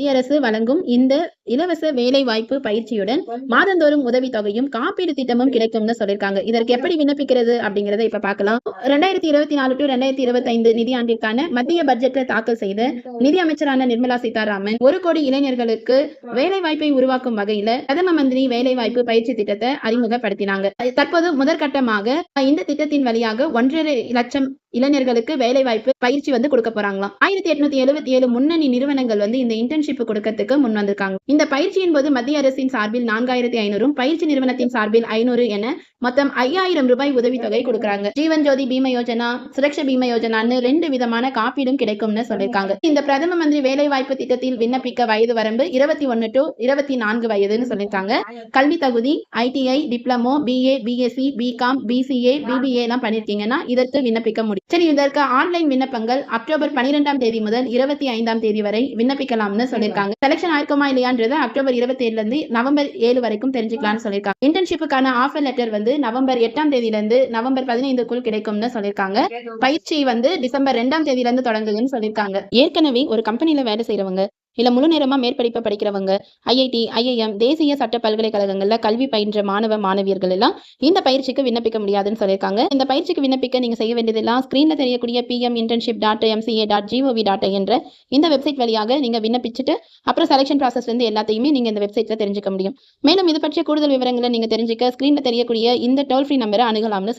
மத்திய அரசு வழங்கும் இந்த இலவச வேலை வாய்ப்பு பயிற்சியுடன் மாதந்தோறும் உதவித்தொகையும் காப்பீடு திட்டமும் கிடைக்கும்னு சொல்லியிருக்காங்க. இதற்கு எப்படி விண்ணப்பிக்கிறது அப்படிங்கறத இப்ப பார்க்கலாம். ரெண்டாயிரத்தி இருபத்தி நாலு டு ரெண்டாயிரத்தி இருபத்தி ஐந்து நிதியாண்டிற்கான மத்திய பட்ஜெட்டை தாக்கல் செய்த நிதி அமைச்சரான நிர்மலா சீதாராமன் ஒரு கோடி இளைஞர்களுக்கு வேலை வாய்ப்பை உருவாக்கும் வகையில பிரதம மந்திரி வேலை வாய்ப்பு பயிற்சி திட்டத்தை அறிமுகப்படுத்தினாங்க. தற்போது முதற்கட்டமாக இந்த திட்டத்தின் வழியாக ஒன்றரை லட்சம் இளைஞர்களுக்கு வேலை வாய்ப்பு பயிற்சி வந்து கொடுக்க போறாங்களாம். ஆயிரத்தி எட்நூத்தி எழுபத்தி ஏழு முன்னணி நிறுவனங்கள் வந்து இந்த இன்டர்ன்ஷிப் கொடுக்கறதுக்கு முன் வந்திருக்காங்க. இந்த பயிற்சியின் போது மத்திய அரசின் சார்பில் நான்காயிரத்தி ஐநூறும் பயிற்சி நிறுவனத்தின் சார்பில் ஐநூறு என மொத்தம் ஐயாயிரம் ரூபாய் உதவித்தொகை கொடுக்குறாங்க. ஜீவன் ஜோதி பீம யோஜனா சுரக்ஷ பீம யோஜனான்னு ரெண்டு விதமான காப்பீடும் கிடைக்கும்னு சொல்லியிருக்காங்க இந்த பிரதம மந்திரி வேலை வாய்ப்பு திட்டத்தில் விண்ணப்பிக்க வயது வரம்பு இருபத்தி ஒன்னு டு இருபத்தி நான்கு வயதுன்னு சொல்லியிருக்காங்க கல்வி தகுதி ITI diploma BA BSc BCom BCA BBA எல்லாம் பண்ணிருக்கீங்கன்னா இதற்கு விண்ணப்பிக்க முடியும். சரி இதற்கு ஆன்லைன் விண்ணப்பங்கள் அக்டோபர் பன்னிரெண்டாம் தேதி முதல் இருபத்தி ஐந்தாம் தேதி வரை விண்ணப்பிக்கலாம்னு சொல்லியிருக்காங்க. செலக்ஷன் ஆயிருக்குமா இல்லையான்றது அக்டோபர் இருபத்தி ஏழுல இருந்து நவம்பர் ஏழு வரைக்கும் தெரிஞ்சுக்கலாம்னு சொல்லியிருக்காங்க. இன்டர்ன்ஷிப்புக்கான ஆஃபர் லெட்டர் வந்து நவம்பர் எட்டாம் தேதியில இருந்து நவம்பர் பதினைந்துக்குள் கிடைக்கும்னு சொல்லியிருக்காங்க. பயிற்சி வந்து டிசம்பர் ரெண்டாம் தேதியில இருந்து தொடங்குதுன்னு சொல்லியிருக்காங்க. ஏற்கனவே ஒரு கம்பெனில வேலை செய்யறவங்க இல்லை முழு நேரமா மேற்படிப்பை படிக்கிறவங்க ஐஐடி ஐஐஎம் தேசிய சட்ட பல்கலைக்கழகங்கள்ல கல்வி பயின்ற மாணவ மாணவியர்கள் எல்லாம் இந்த பயிற்சிக்கு விண்ணப்பிக்க முடியாதுன்னு சொல்லியிருக்காங்க. இந்த பயிற்சிக்கு விண்ணப்பிக்க நீங்க செய்ய வேண்டியதெல்லாம் ஸ்க்ரீனில் தெரியக்கூடிய PM internship dot MCA dot GOV dot என்ற இந்த வெப்சைட் வழியாக நீங்க விண்ணப்பிச்சுட்டு அப்புறம் செலெக்ஷன் ப்ராசஸ் வந்து எல்லாத்தையுமே நீங்கள் இந்த வெப்சைட்ல தெரிஞ்சுக்க முடியும். மேலும் இது பற்றிய கூடுதல் விவரங்களை நீங்க தெரிஞ்சுக்க ஸ்க்ரீனில் தெரியக்கூடிய இந்த டோல் ஃப்ரீ நம்பரை அணுகலாம்னு சொல்லி